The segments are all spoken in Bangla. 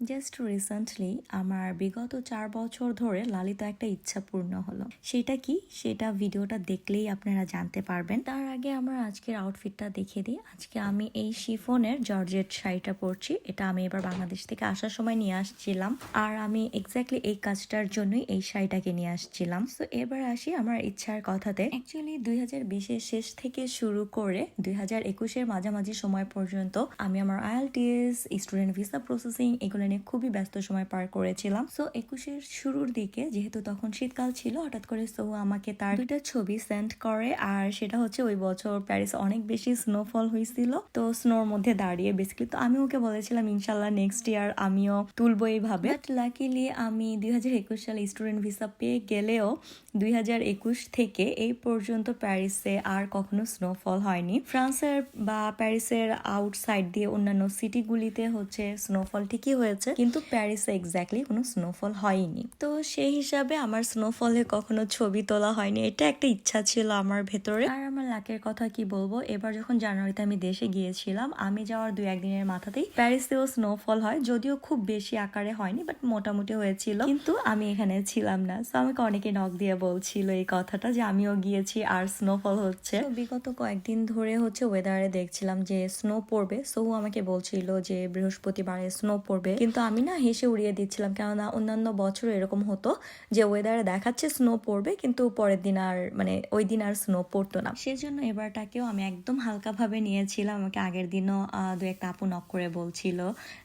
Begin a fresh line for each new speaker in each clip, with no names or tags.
জাস্ট রিসেন্টলি আমার বিগত চার বছর ধরে লালিত একটা ইচ্ছা পূর্ণ হলো। সেটা কি? সেটা ভিডিওটা দেখলেই আপনারা জানতে পারবেন। তার আগে আমার আজকের আউটফিটটা দেখে দিই। আজকে আমি এই শিফনের জর্জেট শাড়িটা পরছি। এটা আমি এবার বাংলাদেশ থেকে আসার সময় নিয়ে আসছিলাম। আর আমি এক্স্যাক্টলি এই কাজটার জন্যই এই শাড়িটাকে নিয়ে আসছিলাম। তো এবার আসি আমার ইচ্ছার কথাতে। অ্যাকচুয়ালি দুই হাজার বিশের শেষ থেকে শুরু করে দুই হাজার একুশের মাঝামাঝি সময় পর্যন্ত আমি আমার আইএলটিএস স্টুডেন্ট ভিসা প্রসেসিং এগুলো নিয়ে খুবই ব্যস্ত সময় পার করেছিলাম। সো একুশের শুরুর দিকে যেহেতু তখন শীতকাল ছিল, হঠাৎ করে সো আমাকে তার দুইটা ছবি সেন্ড করে আর সেটা হচ্ছে ওই বছর প্যারিস অনেক বেশি স্নোফল হয়েছিল। তো স্নোর মধ্যে দাঁড়িয়ে বেসিক্যালি তো আমি ওকে বলেছিলাম ইনশাল্লাহ নেক্সট ইয়ার আমিও তুলবো এইভাবে। বাট লাকিলি আমি দুই হাজার একুশ সালে স্টুডেন্ট ভিসা পেয়ে গেলেও দুই হাজার একুশ থেকে এই পর্যন্ত প্যারিসে আর কখনো স্নোফল হয়নি। ফ্রান্সের বা প্যারিসের আউটসাইড দিয়ে অন্যান্য সিটিগুলিতে হচ্ছে স্নোফল ঠিকই হয়েছে। কিন্তু প্যারিসে এক্স্যাক্টলি কোনো স্নোফল হয়নি। তো সেই হিসাবে আমার স্নোফলে কখনো ছবি তোলা হয়নি। এটা একটা ইচ্ছা ছিল আমার ভেতরে। আর আমার লাকের কথা কি বলব? এবার যখন জানুয়ারিতে আমি দেশে গিয়েছিলাম, আমি যাওয়ার দুই একদিনের মাথাতেই প্যারিসেও স্নোফল হয়, যদিও খুব বেশি আকারে হয়নি বাট মোটামুটি হয়েছিল। কিন্তু আমি এখানে ছিলাম না। তো আমাকে অনেকে নক দিয়ে বলছিল এই কথাটা যে আমিও গিয়েছি, আর স্নোফল হচ্ছে। বিগত কয়েকদিন ধরে হচ্ছে ওয়েদারে দেখছিলাম যে স্নো পড়বে। সো আমাকে বলছিল যে বৃহস্পতিবারে স্নো পড়বে। কিন্তু আমি না হেসে উড়িয়ে দিচ্ছিলাম কেননা অন্যান্য বছর এরকম হতো যে ওয়েদারে দেখাচ্ছে স্নো পড়বে কিন্তু পরের দিন আর মানে ওই দিন আর স্নো পড়তো না। সেজন্য এবারটাকেও আমি একদম হালকাভাবে নিয়েছিলাম আমাকে আগের দিনও দু একটা আপু নক করে বলছিল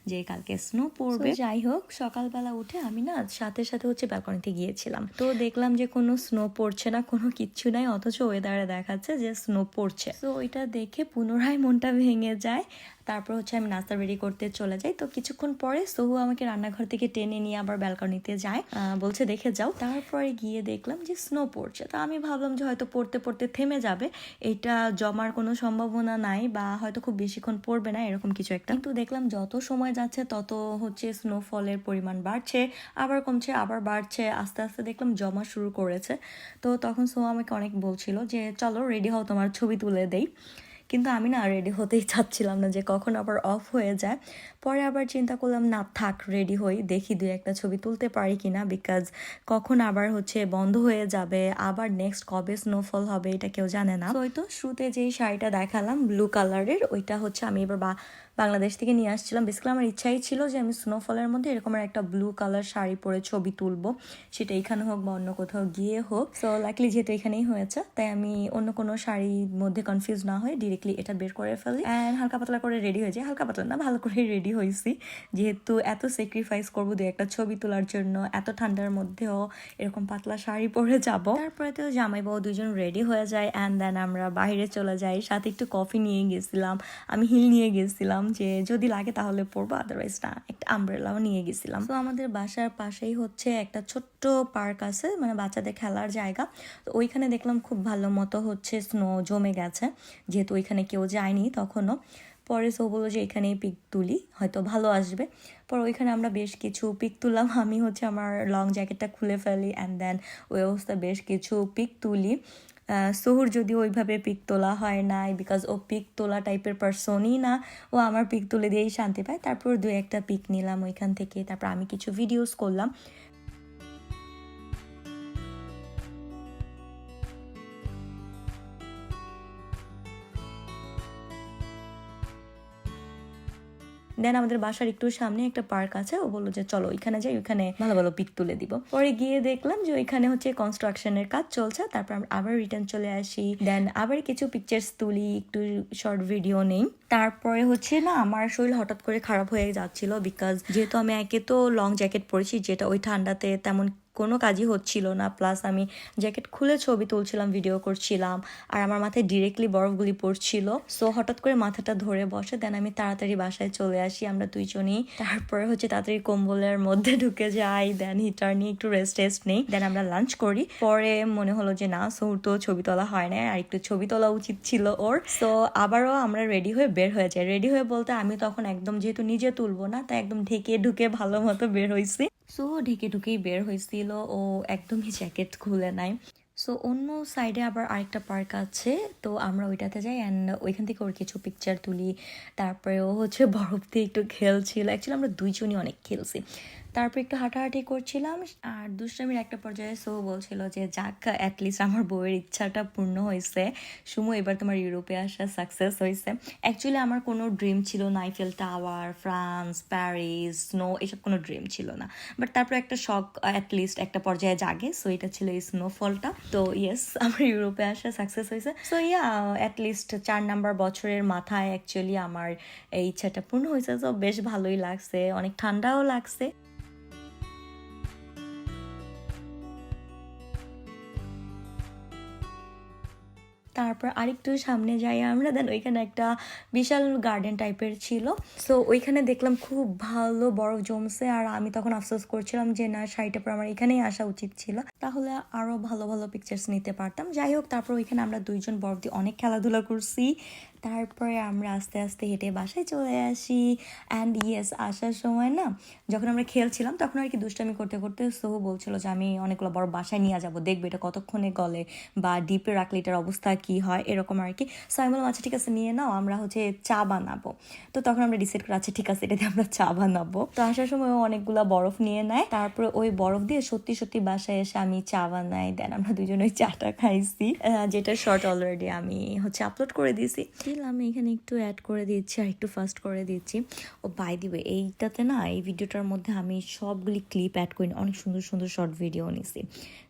যে কালকে স্নো পড়বে। যাই হোক সকালবেলা উঠে আমি না সাথে সাথে হচ্ছে ব্যালকনিতে গিয়েছিলাম। তো দেখলাম যে কোনো স্নো পড়ছে না কোনো কিচ্ছু নাই অথচ ওয়েদারে দেখাচ্ছে যে স্নো পড়ছে। তো ওইটা দেখে পুনরায় মনটা ভেঙে যায়। তারপর হচ্ছে আমি নাস্তা রেডি করতে চলে যাই। তো কিছুক্ষণ পরে সোহু আমাকে রান্নাঘর থেকে টেনে নিয়ে আবার ব্যালকনিতে যায়। বলছে, দেখে যাও। তারপরে গিয়ে দেখলাম যে স্নো পড়ছে। তো আমি ভাবলাম যে হয়তো পড়তে পড়তে থেমে যাবে। এটা জমার কোনো সম্ভাবনা নাই বা হয়তো খুব বেশিক্ষণ পড়বে না, এরকম কিছু একটা। কিন্তু দেখলাম যত সময় যাচ্ছে, তত হচ্ছে স্নোফলের পরিমাণ বাড়ছে, আবার কমছে, আবার বাড়ছে। আস্তে আস্তে দেখলাম জমা শুরু করেছে। তো তখন সোহা আমাকে অনেক বলছিল যে, চলো রেডি হও, তোমার ছবি তুলে দেই। কিন্তু আমি না রেডি হতেই চাচ্ছিলাম না যে কখন আবার অফ হয়ে যায়। পরে আবার চিন্তা করলাম, না, থাক রেডি হই, দেখি দুই একটা ছবি তুলতে পারি কিনা বিকজ কখন আবার হচ্ছে বন্ধ হয়ে যাবে, আবার নেক্সট কবে স্নোফল হবে এটা কেউ জানে না। ওই তো শুরুতে যেই শাড়িটা দেখালাম ব্লু কালারের ওইটা হচ্ছে আমি এবার বা, বাংলাদেশ থেকে নিয়ে আসছিলাম। বেসিক্যালি আমার ইচ্ছাই ছিল যে আমি স্নোফলের মধ্যে এরকম একটা ব্লু কালার শাড়ি পরে ছবি তুলবো। সেটা এখানে হোক বা অন্য কোথাও গিয়ে হোক। সো লাইকলি যেহেতু এখানেই হয়েছে, তাই আমি অন্য কোনো শাড়ির মধ্যে কনফিউজ না হয়ে ডিরেক্টলি এটা বের করে ফেলি। অ্যান্ড হালকা পাতলা করে রেডি হয়ে যাই হালকা পাতলা না, ভালো করে রেডি হয়েছি। যেহেতু এত স্যাক্রিফাইস করব দু একটা ছবি তোলার জন্য, এত ঠান্ডার মধ্যেও এরকম পাতলা শাড়ি পরে যাব। তারপরে তো জামাই বাবু দুজন রেডি হয়ে যায়। অ্যান্ড দেন আমরা বাইরে চলে যাই। সাথে একটু কফি নিয়ে গেছিলাম। আমি হিল নিয়ে গেছিলাম যে, যদি লাগে তাহলে পরবো আদারওয়াইজ না। একটা আমব্রেলাও নিয়ে গেছিলাম। তো আমাদের বাসার পাশেই হচ্ছে একটা ছোট্ট পার্ক আছে মানে বাচ্চাদের খেলার জায়গা। তো ওইখানে দেখলাম খুব ভালো মতো হচ্ছে স্নো জমে গেছে। যেহেতু ওইখানে কেউ যায়নি তখনও। পরে সো বলল যে, এখানেই পিক তুলি, হয়তো ভালো আসবে। পরে ওইখানে আমরা বেশ কিছু পিক তুললাম। আমি হচ্ছে আমার লং জ্যাকেটটা খুলে ফেলি অ্যান্ড দেন ওই অবস্থা বেশ কিছু পিক তুলি। সোহুর যদি ওইভাবে পিক তোলা হয় নাই বিকজ ও পিক তোলা টাইপের পার্সনই না, ও আমার পিক তুলে দিয়েই শান্তি পায়। তারপর দু একটা পিক নিলাম ওইখান থেকে। তারপর আমি কিছু ভিডিওস করলাম। দেন আমাদের বাসার একটু সামনে একটা পার্ক আছে ও বলল যে চলো ওইখানে যাই ওইখানে ভালো ভালো পিক তুলে দিব। পরে গিয়ে দেখলাম যে ওইখানে হচ্ছে কনস্ট্রাকশনের কাজ চলছে তারপর আমরা আবার রিটার্ন চলে আসি। দেন আবার কিছু পিকচার্স তুলি একটু শর্ট ভিডিও নেই। তারপরে হচ্ছে না আমার শরীর হঠাৎ করে খারাপ হয়ে যাচ্ছিল বিকজ যেহেতু আমি একে তো লং জ্যাকেট পরেছি যেটা ওই ঠান্ডাতে তেমন কোনো কাজই হচ্ছিল না। প্লাস আমি জ্যাকেট খুলে ছবি তুলছিলাম ভিডিও করছিলাম, আর আমার মাথায় ডিরেক্টলি বরফগুলি পড়ছিল। সো হঠাৎ করে মাথাটা ধরে বসে দেন আমি তাড়াতাড়ি বাসায় চলে আসি। আমরা দুইজনই, তারপরে হচ্ছে তাড়াতাড়ি কম্বলের মধ্যে ঢুকে যাই দেন হিটার নিয়ে একটু রেস্ট টেস্ট নেই। দেন আমরা লাঞ্চ করি। পরে মনে হলো যে, না সৌর তো ছবি তোলা হয় না আর একটু ছবি তোলা উচিত ছিল ওর। তো আবারও আমরা রেডি হয়ে বের হয়ে যাই। রেডি হয়ে বলতে আমি তখন একদম যেহেতু নিজে তুলবো না, তাই একদম ঢেকে ঢুকে ভালো মতো বের হয়েছি সো ঢেকে ঢুকেই বের হয়েছিল ও একদমই জ্যাকেট খুলে নাই। সো অন্য সাইডে আবার আরেকটা পার্ক আছে, তো আমরা ওইটাতে যাই অ্যান্ড ওইখান থেকে ওর কিছু পিকচার তুলি। তারপরে ও হচ্ছে বরফ দিয়ে একটু খেলছিল। অ্যাকচুয়ালি আমরা দুইজনই অনেক খেলছি। তারপর একটু হাঁটাহাঁটি করছিলাম, আর দুষ্টামির একটা পর্যায়ে সো বলছিল যে, যাক অ্যাটলিস্ট আমার বউয়ের ইচ্ছাটা পূর্ণ হয়েছে সুমো, এবার তোমার ইউরোপে আসা সাকসেস হয়েছে অ্যাকচুয়ালি আমার কোনো ড্রিম ছিল না Eiffel tower France Paris snow এসব কোনো ড্রিম ছিল না। বাট তারপর একটা শখ অ্যাটলিস্ট একটা পর্যায়ে জাগে সো এটা ছিল এই স্নোফলটা তো ইয়েস আমার ইউরোপে আসা সাকসেস হয়েছে সো ইয়া অ্যাটলিস্ট চার নাম্বার বছরের মাথায় অ্যাকচুয়ালি আমার এই ইচ্ছাটা পূর্ণ হয়েছে তো বেশ ভালোই লাগছে, অনেক ঠান্ডাও লাগছে। তারপর আরেকটু সামনে যাই, আমরা দেন ওইখানে একটা বিশাল গার্ডেন টাইপের ছিল। সো ওইখানে দেখলাম খুব ভালো বরফ জমছে আর আমি তখন আফসোস করছিলাম যে, না, শাড়িটা পর আমার এখানেই আসা উচিত ছিল। তাহলে আরও ভালো ভালো পিকচার্স নিতে পারতাম। যাই হোক, তারপর ওইখানে আমরা দুইজন বরফ দিয়ে অনেক খেলাধুলা করছি। তারপরে আমরা আস্তে আস্তে হেঁটে বাসায় চলে আসি। অ্যান্ড ইয়েস আসার সময় না, যখন আমরা খেলছিলাম, তখন আর কি দুষ্টামি করতে করতে সোহু বলছিল যে, আমি অনেকগুলো বড় বাসায় নিয়ে যাব, দেখবে এটা কতক্ষণে গলে বা ডিপে রাখলে এটার অবস্থা কি হয়, এরকম আর কি। সো আমি বললাম আচ্ছা ঠিক আছে, নিয়ে নাও, আমরা হচ্ছে চা বানাবো। তো তখন আমরা ডিসাইড করি আচ্ছা ঠিক আছে এটাতে আমরা চা বানাবো। তো আসার সময় অনেকগুলো বরফ নিয়ে নেয়। তারপরে ওই বরফ দিয়ে সত্যি সত্যি বাসায় এসে আমি চা বানাই। দেন আমরা দুজন চাটা খাইছি। যেটা শর্ট অলরেডি আমি হচ্ছে আপলোড করে দিয়েছি। স্টিল আমি এখানে একটু অ্যাড করে দিচ্ছি, আর একটু ফার্স্ট করে দিচ্ছি। ও বাই দিবে এইটাতে না, এই ভিডিওটার মধ্যে আমি সবগুলি ক্লিপ অ্যাড করি অনেক সুন্দর সুন্দর শর্ট ভিডিও নিছি।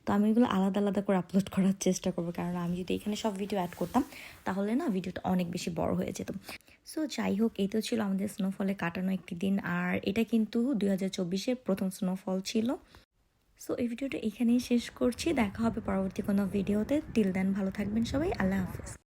তো আমি এগুলো আলাদা আলাদা করে আপলোড করার চেষ্টা করব, কারণ আমি যদি এখানে সব ভিডিও অ্যাড করতাম, তাহলে না ভিডিওটা অনেক বেশি বড় হয়ে যেত। সো যাই হোক, এই তো ছিল আমাদের স্নোফলে কাটানো একটি দিন, আর এটা কিন্তু দুই হাজার চব্বিশের প্রথম স্নোফল ছিল। সো এই ভিডিওটা এখানেই শেষ করছি, দেখা হবে পরবর্তী কোনো ভিডিওতে টিল দেন ভালো থাকবেন সবাই, আল্লাহ হাফিজ।